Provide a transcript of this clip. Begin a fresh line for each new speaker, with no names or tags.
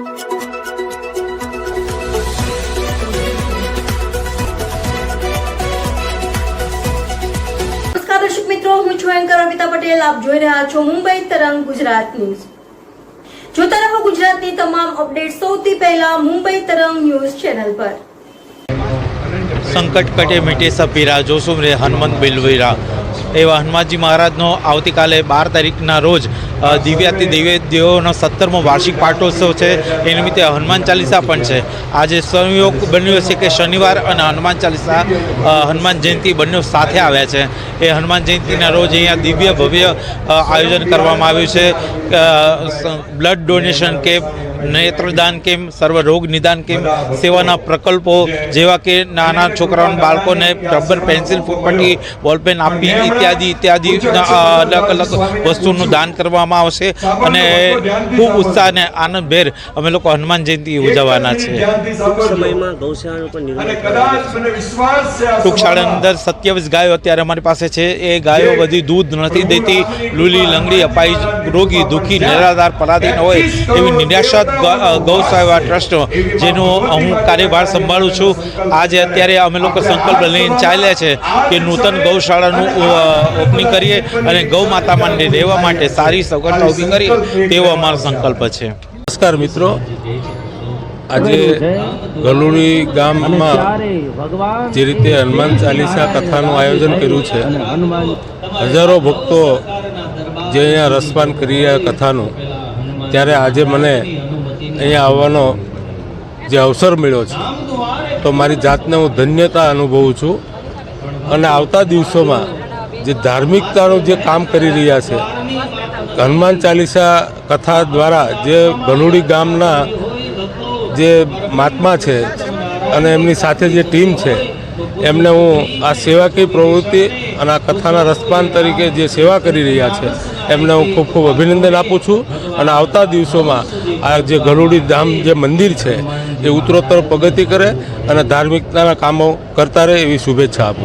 દર્શક મિત્રો, હું છું એન્કર અમિતા પટેલ. આપ જોઈ રહ્યા છો મુંબઈ તરંગ ગુજરાત ન્યૂઝ. જોતા રહો ગુજરાતની તમામ અપડેટ સૌથી પહેલા મુંબઈ તરંગ ન્યૂઝ ચેનલ પર.
સંકટ કટે મીટે સપીરા જોશુમ રે હનુમંત બિલવીરા. એવા હનુમાનજી મહારાજનો આવતીકાલે બાર તારીખના રોજ દિવ્યાતિ દિવ્ય દેવોનો સત્તરમો વાર્ષિક પાટોત્સવ છે. એ નિમિત્તે હનુમાન ચાલીસા પણ છે. આજે સંયોગ બન્યો છે કે શનિવાર અને હનુમાન ચાલીસા હનુમાન જયંતિ બંને સાથે આવ્યા છે. એ હનુમાન જયંતિના રોજ અહીંયા દિવ્ય ભવ્ય આયોજન કરવામાં આવ્યું છે. બ્લડ ડોનેશન કેમ્પ નેત્રદાન કેમ્પ સર્વ રોગ નિદાન કેમ્પ સેવાના પ્રકલ્પો જેવા કે નાના છોકરાઓના બાળકોને રબર પેન્સિલ ફૂટપટ્ટી બોલપેન આપવી ઇત્યાદિ ઇત્યાદિ અલગ અલગ વસ્તુનું દાન કરવામાં આવશે અને ખૂબ ઉત્સાહ અને આનંદભેર અમે લોકો હનુમાન જયંતિ ઉજવવાના છે. ટૂંક શાળાની અંદર સત્યાવીસ ગાયો અત્યારે અમારી પાસે છે એ ગાયો બધી દૂધ નથી દેતી લૂલી લંગડી અપાઈ રોગી દુઃખી નિરાધાર પરાધીન હોય એવી નિરાશાત ગ- ગૌસેવા ટ્રસ્ટ જેનો હું કાર્યભાર સંભાળું છું. આજે અત્યારે અમે લોકો સંકલ્પ લઈને ચાલ્યા છે કે નૂતન ગૌશાળાનું ઓપનિંગ કરીએ અને ગૌ માતા માટે રહેવા માટે સારી સગવડતા ઊભી કરીએ, તેવો અમારો સંકલ્પ છે.
નમસ્કાર મિત્રો. આજે ગલુડી ગામમાં જે રીતે હનુમાન ચાલીસા કથાનું આયોજન કર્યું છે, હજારો ભક્તો જે અહીંયા રસપાન કરી રહ્યા કથાનું, ત્યારે આજે મને અહીંયા આવવાનો જે અવસર મળ્યો છે, તો મારી જાતને હું ધન્યતા અનુભવું છું. અને આવતા દિવસોમાં જે ધાર્મિકતાનું જે કામ કરી રહ્યા છે, હનુમાન ચાલીસા કથા દ્વારા જે ગનુડી ગામના જે મહાત્મા છે અને એમની સાથે જે ટીમ છે, એમને હું આ સેવાકીય પ્રવૃત્તિ અને આ કથાના રસપાન તરીકે જે સેવા કરી રહ્યા છે એમને હું ખૂબ ખૂબ અભિનંદન આપું છું. અને આવતા દિવસોમાં આ જે ગરુડી ધામ જે મંદિર છે, એ ઉત્તરોત્તર પ્રગતિ કરે અને ધાર્મિકતાના કામો કરતા રહે એવી શુભેચ્છા આપું